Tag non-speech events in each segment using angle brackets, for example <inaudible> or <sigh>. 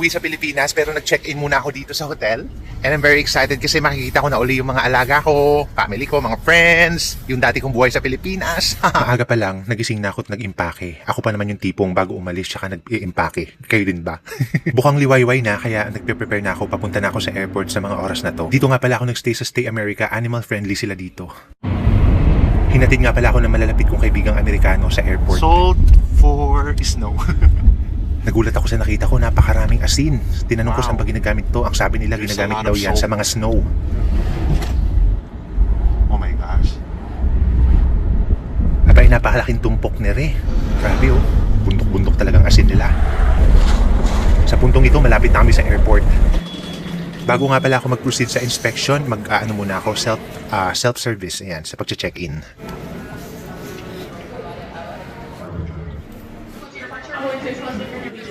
umuwi sa Pilipinas pero nag-check-in muna ako dito sa hotel. And I'm very excited kasi makikita ko na uli yung mga alaga ko, family ko, mga friends, yung dati kong buhay sa Pilipinas. <laughs> Maaga pa lang, nagising na ako at nag-impake. Ako pa naman yung tipong bago umalis tsaka nag-impake. Kayo din ba? <laughs> Bukang liwayway na kaya nagpe-prepare na ako. Papunta na ako sa airport sa mga oras na to. Dito nga pala ako nagstay sa Stay America. Animal friendly sila dito. Hinatid nga pala ako ng malalapit kong kaibigang Amerikano sa airport. Salt for snow. <laughs> Nagulat ako sa nakita ko, napakaraming asin. Tinanong ko Wow. saan ba ginagamit to. Ang sabi nila, There's ginagamit daw yan sa mga snow. Oh my gosh. Abay, napakalaking tumpok ni Re. Grabe oh. Bundok-bundok talagang asin nila. Sa puntong ito, malapit na kami sa airport. Bago nga pala ako mag-proceed sa inspection, mag-ano muna ako, self, ah, self-service, ayan, sa pag-check-in.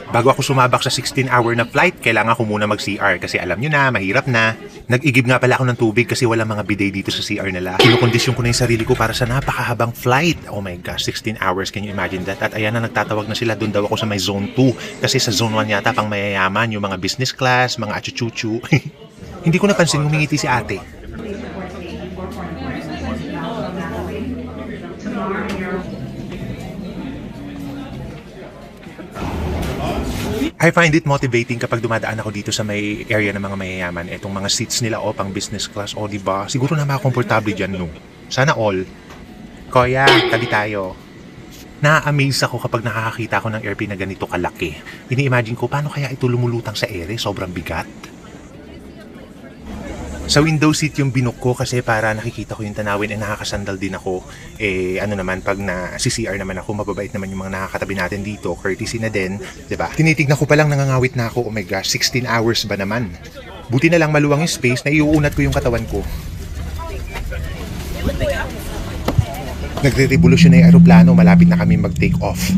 Bago ako sumabak sa 16-hour na flight, kailangan ko muna mag-CR kasi alam nyo na, mahirap na. Nag-igib nga pala ako ng tubig kasi wala mga bidet dito sa CR nila. Kinukondisyon ko na yung sarili ko para sa napakahabang flight. Oh my gosh, 16 hours, can you imagine that? At ayan na nagtatawag na sila, doon daw ako sa may zone 2. Kasi sa zone 1 yata pang mayayaman, yung mga business class, mga achuchuchu. <laughs> Hindi ko napansin ngumingiti si ate. I find it motivating kapag dumadaan ako dito sa may area ng mga mayayaman. Etong mga seats nila o pang business class o di ba? Siguro na makakomportable dyan no. Sana all. Koya, tabi tayo. Na-amaze ako kapag nakakakita ko ng airplane na ganito kalaki. Ini-imagine ko paano kaya ito lumulutang sa ere, sobrang bigat. Sa window seat yung binook ko kasi para nakikita ko yung tanawin and nakakasandal din ako. Eh, ano naman, pag na CCR naman ako, mababait naman yung mga nakakatabi natin dito. Courtesy na din, 'di ba? Tinitignan ko pa lang nangangawit na ako. Oh my gosh, 16 hours ba naman? Buti na lang maluwang yung space na iuunat ko yung katawan ko. Nagre-revolusyon na yung aeroplano, malapit na kami mag-take off.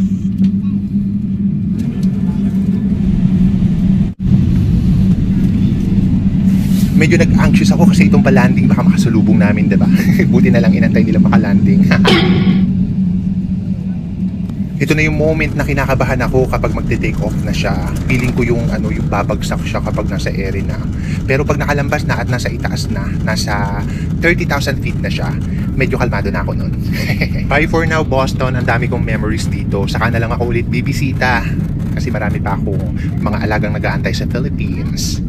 Medyo nag-anxious ako kasi itong pa-landing baka makasalubong namin, 'di ba? <laughs> Buti na lang inantay nila maka-landing. <laughs> Ito na yung moment na kinakabahan ako kapag magte-take off na siya. Feeling ko yung ano yung babagsak siya kapag nasa ere na. Pero pag nakalambas na at nasa itaas na, nasa 30,000 feet na siya, medyo kalmado na ako nun. <laughs> Bye for now Boston, ang dami kong memories dito. Saka na lang ako ulit bibisita kasi marami pa akong mga alagang nag-aantay sa Philippines.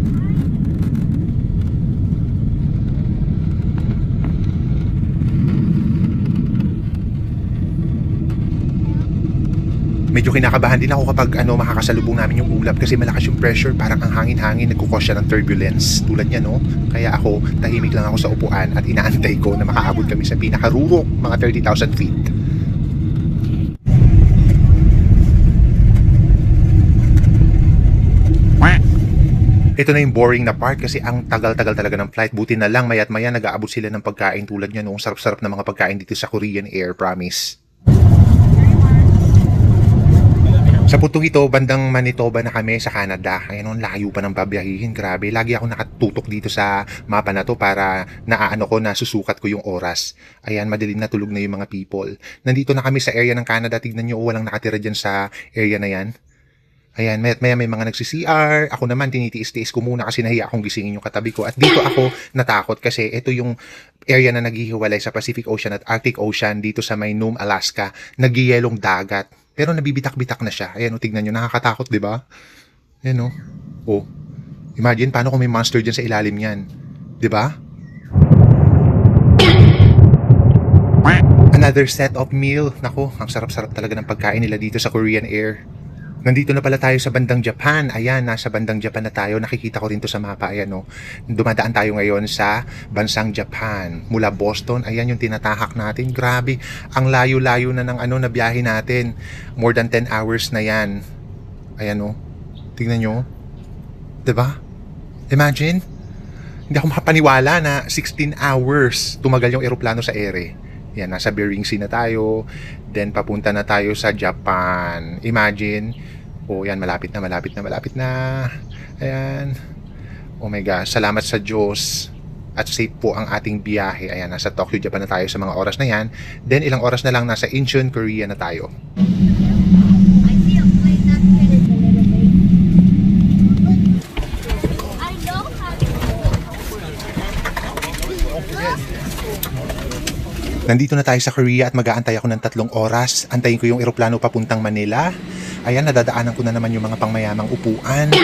Medyo kinakabahan din ako kapag ano makakasalubong namin yung ulap kasi malakas yung pressure. Parang ang hangin-hangin nagkukos siya ng turbulence. Tulad niya no? Kaya ako tahimik lang ako sa upuan at inaantay ko na makaabot kami sa pinakarurok mga 30,000 feet. Ito na yung boring na part kasi ang tagal-tagal talaga ng flight. Buti na lang mayat maya nag-aabot sila ng pagkain tulad niya noong sarap-sarap na mga pagkain dito sa Korean Air, promise. Sa puntong ito, bandang Manitoba na kami sa Canada. Kaya noon, layo pa ng babiyahihin. Grabe. Lagi ako nakatutok dito sa mapa na to para naaano ko, nasusukat ko yung oras. Ayan, madilim na tulog na yung mga people. Nandito na kami sa area ng Canada. Tignan nyo, oh, walang nakatira dyan sa area na yan. Ayan, may, may, may mga nagsi-CR. Ako naman, tinitiis-tiis ko muna kasi nahiya akong gisingin yung katabi ko. At dito ako natakot kasi ito yung area na naghihiwalay sa Pacific Ocean at Arctic Ocean dito sa may Nome, Alaska. Nagyiyelong dagat. Pero nabibitak-bitak na siya. Ayan, o, tignan nyo, nakakatakot, di ba? Ayan, o. Oh. Imagine, paano kung may monster dyan sa ilalim yan? Di ba? Another set of meal. Nako, ang sarap-sarap talaga ng pagkain nila dito sa Korean Air. Nandito na pala tayo sa bandang Japan. Ayan, nasa bandang Japan na tayo. Nakikita ko rin to sa mapa. Ayan, no. Dumadaan tayo ngayon sa bansang Japan. Mula Boston, ayan yung tinatahak natin. Grabe, ang layo-layo na ng ano na biyahe natin. More than 10 hours na yan. Ayan, no. Tingnan nyo. ba? Imagine. Hindi ako makapaniwala na 16 hours tumagal yung eroplano sa ere. Yan, nasa Bering Sea na tayo. Then, papunta na tayo sa Japan. Imagine. Oh, yan, malapit na, malapit na, malapit na. Ayan. Oh my gosh, salamat sa Diyos. At safe po ang ating biyahe. Ayan, nasa Tokyo, Japan na tayo sa mga oras na yan. Then, ilang oras na lang nasa Incheon, Korea na tayo. I see a plane that can Nandito na tayo sa Korea at mag-aantay ako ng tatlong oras. Antayin ko yung eroplano papuntang Manila. Ayan, nadadaanan ko na naman yung mga pangmayamang upuan.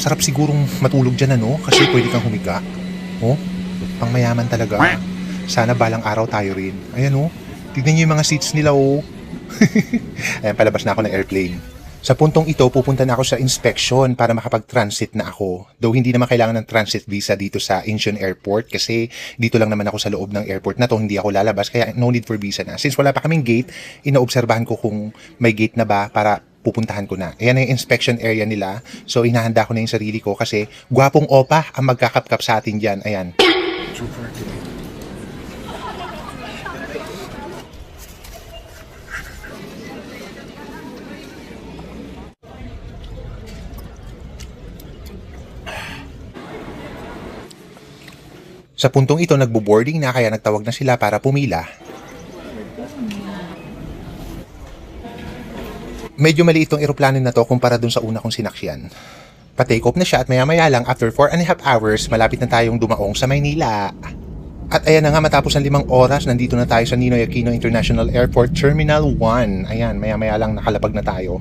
Sarap sigurong matulog dyan ano, kasi pwede kang humiga. Oh, pangmayaman talaga. Sana balang araw tayo rin. Ayan oh, tignan niyo yung mga seats nila oh. <laughs> Ayan, palabas na ako ng airplane. Sa puntong ito, pupunta na ako sa inspection para makapag-transit na ako. Though hindi naman kailangan ng transit visa dito sa Incheon Airport kasi dito lang naman ako sa loob ng airport na to, hindi ako lalabas kaya no need for visa na. Since wala pa kaming gate, inaobserbahan ko kung may gate na ba para pupuntahan ko na. Ayan ang inspection area nila. So, inahanda ko na yung sarili ko kasi gwapong opa ang magkakapkap sa atin dyan. Ayan. Sa puntong ito, nagbo-boarding na kaya nagtawag na sila para pumila. Medyo maliit tong eroplano na to kumpara dun sa una kong sinaksyan. Pa-take off na siya at maya-maya lang after 4 and a half hours, malapit na tayong dumaong sa Maynila. At ayan na nga, matapos ng limang oras, nandito na tayo sa Ninoy Aquino International Airport Terminal 1. Ayan, maya-maya lang nakalapag na tayo.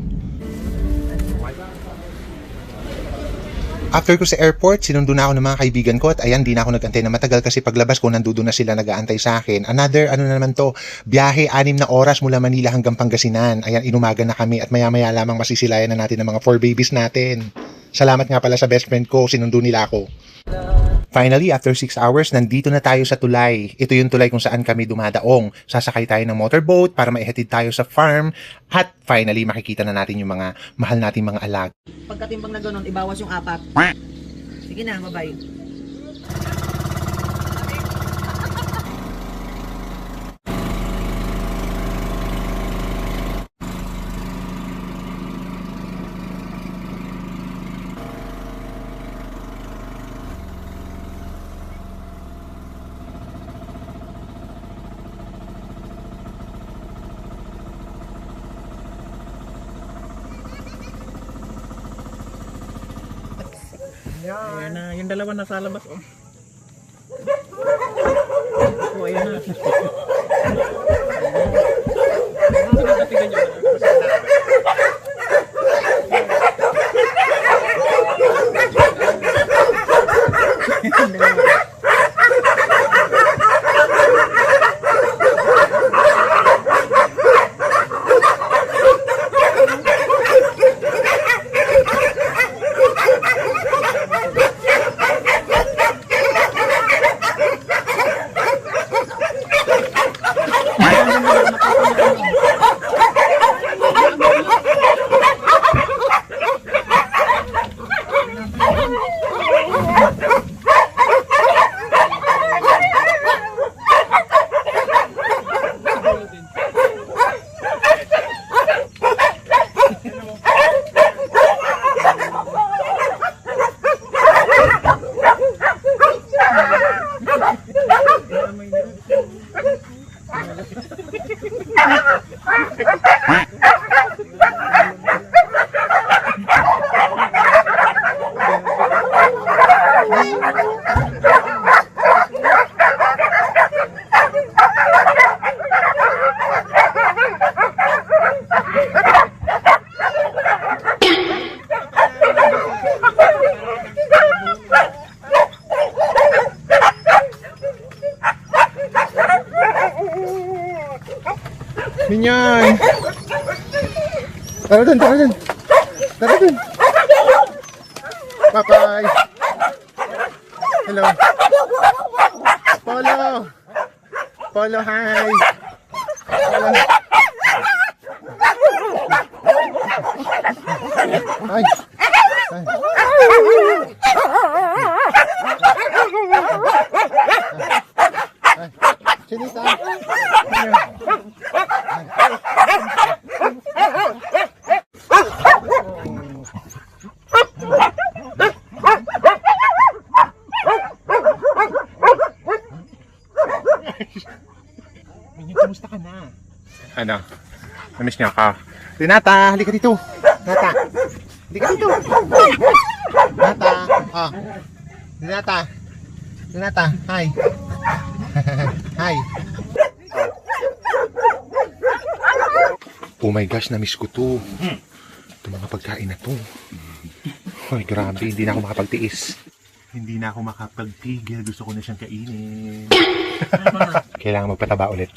After ko sa airport, sinundo na ako ng mga kaibigan ko at ayan, di na ako nagantay na matagal kasi paglabas ko, nandudo na sila nag-aantay sa akin. Another, ano na naman to, biyahe, anim na oras mula Manila hanggang Pangasinan. Ayan, inumaga na kami at maya-maya lamang masisilayan na natin ang mga four babies natin. Salamat nga pala sa best friend ko, sinundo nila ako. Finally, after 6 hours, nandito na tayo sa tulay. Ito yung tulay kung saan kami dumadaong. Sasakay tayo ng motorboat para maihatid tayo sa farm. At finally, makikita na natin yung mga mahal nating mga alag. Pagkatimbang na ganun, ibawas yung apat. Sige na, bye-bye. Ayan na, yung dalawa nasa labas. Oh, Minyan! Tara dun, tara dun! Tara dun! Bye-bye! Hello! Polo! Polo, hi! Polo! Hi! Ano? Namiss niya ka? Renata, halika dito. Renata, halika dito. Renata, oh. Renata. Renata, hi. <laughs> Hi. Oh my gosh, na-miss ko to. Ito mga pagkain na to. Ay, grabe, hindi na ako makapagtiis. Hindi na ako makapagpigil. Gusto ko na siyang kainin. <laughs> Kailangan magpataba ulit.